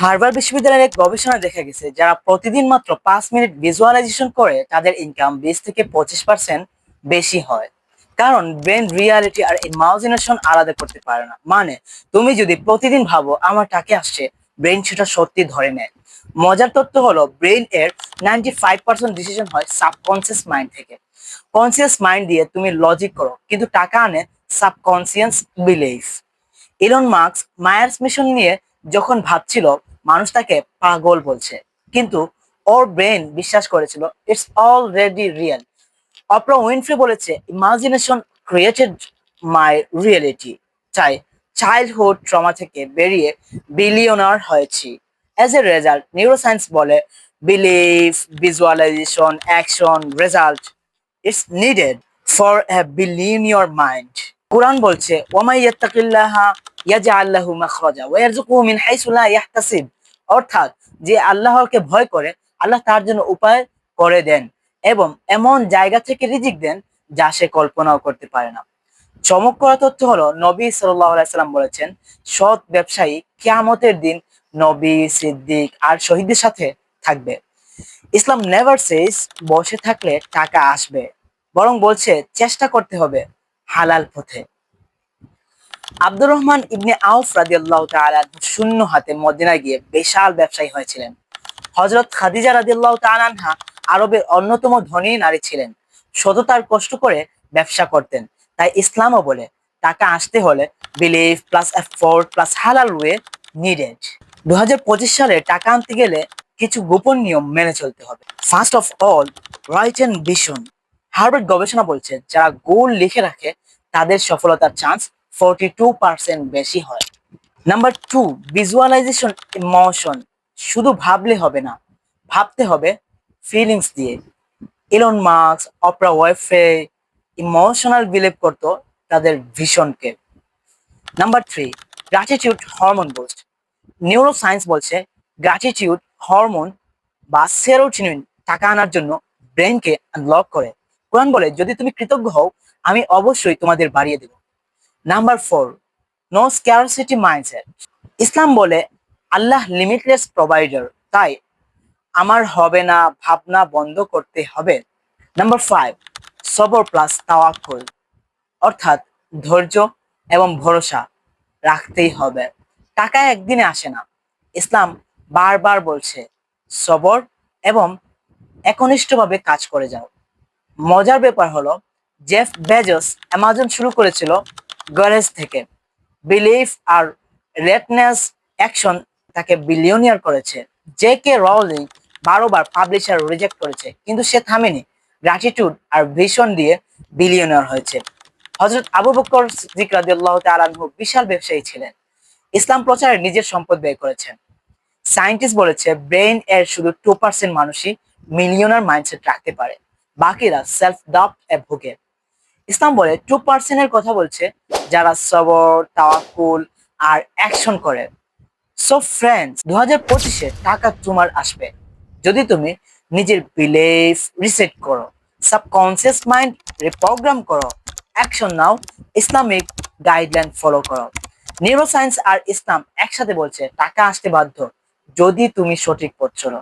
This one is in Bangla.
হার্ভার্ড বিশ্ববিদ্যালয়ের এক গবেষণায় দেখা গেছে, যারা প্রতিদিন মাত্র পাঁচ মিনিট ভিজুয়ালাইজেশন করে, তাদের ইনকাম বিশ থেকে পঁচিশ পার্সেন্ট বেশি হয়। কারণ ব্রেন রিয়ালিটি আর ইমাজিনেশন আলাদা করতে পারে না। মানে তুমি যদি প্রতিদিন ভাবো, আমার টাকে আসছে ব্রেন সেটা সত্যি ধরে নেয়। মজার তথ্য হলো ব্রেন এর নাইনটি ফাইভ পার্সেন্ট ডিসিশন হয় সাবকনসিয়াস মাইন্ড থেকে। কনসিয়াস মাইন্ড দিয়ে তুমি লজিক করো, কিন্তু টাকা আনে subconscious belief Elon Musk's Mars mission নিয়ে যখন ভাবছিল মানুষ তাকে পাগল বলছে। কিন্তু ওর ব্রেন বিশ্বাস করেছিল it's already real Oprah Winfrey বলেছে ইমাজিনেশন ক্রিয়েটেড মাই রিয়েলিটি চাই চাইল্ডহুড ট্রমা থেকে বেরিয়ে বিলিয়নার হয়েছি। অ্যাজ এ রেজাল্ট নিউরোসায়েন্স বলে believe visualisation action result it's needed for a billionaire mind Quran বলছে ওমাই ইয়াত্তাকিল্লাহা ইয়াজআল লাহু মাখরাজা ওয়া ইয়ারযুকুহু মিন হাইসু লা ইয়াহতাসিব। অর্থাৎ যে আল্লাহকে ভয় করে, আল্লাহ তার জন্য উপায় করে দেন এবং এমন জায়গা থেকে রিজিক দেন যা সে কল্পনাও করতে পারে না। চমক করা তথ্য হলো, নবী সাল্লাম বলেছেন, সৎ ব্যবসায়ী কিয়ামতের দিন নবী, সিদ্দিক আর শহীদদের সাথে থাকবে। ইসলাম নেভার সেজ বসে থাকলে টাকা আসবে, বরং বলছে চেষ্টা করতে হবে হালাল পথে। আব্দুর রহমান ইবনে আউফ রাদিয়াল্লাহু তাআলা শূন্য হাতে মদিনায় গিয়ে বিশাল ব্যবসায়ী হয়েছিলেন। হযরত খাদিজা রাদিয়াল্লাহু তাআলা আনহা আরবের অন্যতম ধনী নারী ছিলেন। সততার কষ্ট করে ব্যবসা করতেন। তাই ইসলামও বলে, টাকা আসতে হলে believe plus effort plus halal way needed দু হাজার পঁচিশ সালে টাকা আনতে গেলে কিছু গোপন নিয়ম মেনে চলতে হবে। First of all right and vision Harvard গবেষণা বলছে, যারা গোল লিখে রাখে, তাদের সফলতার চান্স ফোরটি টু পার্সেন্ট বেশি হয়। নাম্বার টু ভিজুয়ালাইজেশন ইমোশন শুধু ভাবলে হবে না, ভাবতে হবে ফিলিংস দিয়ে। ইলন মার্কস অপরা ওয়েফে ইমোশনাল বিলিভ করতো তাদের ভিশনকে number three gratitude hormone boost neuro science বলছে গ্র্যাটিটিউড হরমোন বা সেরোটিনিন টাকা আনার জন্য ব্রেনকে আনলক করে। কোরআন বলে, যদি তুমি কৃতজ্ঞ হও, আমি অবশ্যই তোমাদের বাড়িয়ে দেব। Number four no scarcity mindset Islam বলে, আল্লাহ লিমিটলেস প্রোভাইডার তাই আমার হবে না, ভাবনা বন্ধ করতে হবে। নাম্বার ফাইভ সবর প্লাস তাওয়াক্কুল, অর্থাৎ ধৈর্য এবং ভরসা রাখতেই হবে। টাকা একদিনে আসে না। ইসলাম বারবার বলছে, সবর এবং একনিষ্ঠভাবে কাজ করে যাও। মজার ব্যাপার হলো, জেফ বেজস অ্যামাজন শুরু করেছিল গ্যারেজ থেকে। বিলিফ আর রেটনেস অ্যাকশন তাকে বিলিয়নিয়ার করেছে। জে কে রাউলিং বারোবার পাবলিশার রিজেক্ট করেছে, কিন্তু সে থামেনি। গ্র্যাটিটিউড আর ভিশন দিয়ে বিলিয়নার হয়েছে। হজরত আবু বকর সিদ্দিক রাদিয়াল্লাহু বিশাল ব্যবসায়ী ছিলেন। ইসলাম প্রচারে নিজের সম্পদ ব্যয় করেছেন। সায়েন্টিস্ট বলেছে ব্রেইন এর শুধু টু পার্সেন্ট মানুষই মিলিয়নার মাইন্ডসেট রাখতে পারে। বাকিরা সেলফ ডাউট এ ভোগে। ইসলাম বলে টু পার্সেন্টের কথা বলছে যারা সবর, তাওয়াক্কুল আর অ্যাকশন করে। সো ফ্রেন্ডস দু হাজার পঁচিশে টাকা তোমার আসবে। যদি তুমি নিজের বিলিফ রিসেট করো সাবকনসিয়াস মাইন্ড রিপ্রোগ্রাম করো অ্যাকশন নাও, ইসলামিক গাইডলাইন ফলো করো। নিউরোসায়েন্স আর ইসলাম একসাথে বলছে, টাকা আসতে বাধ্য। যদি তুমি সঠিক পথ চলো।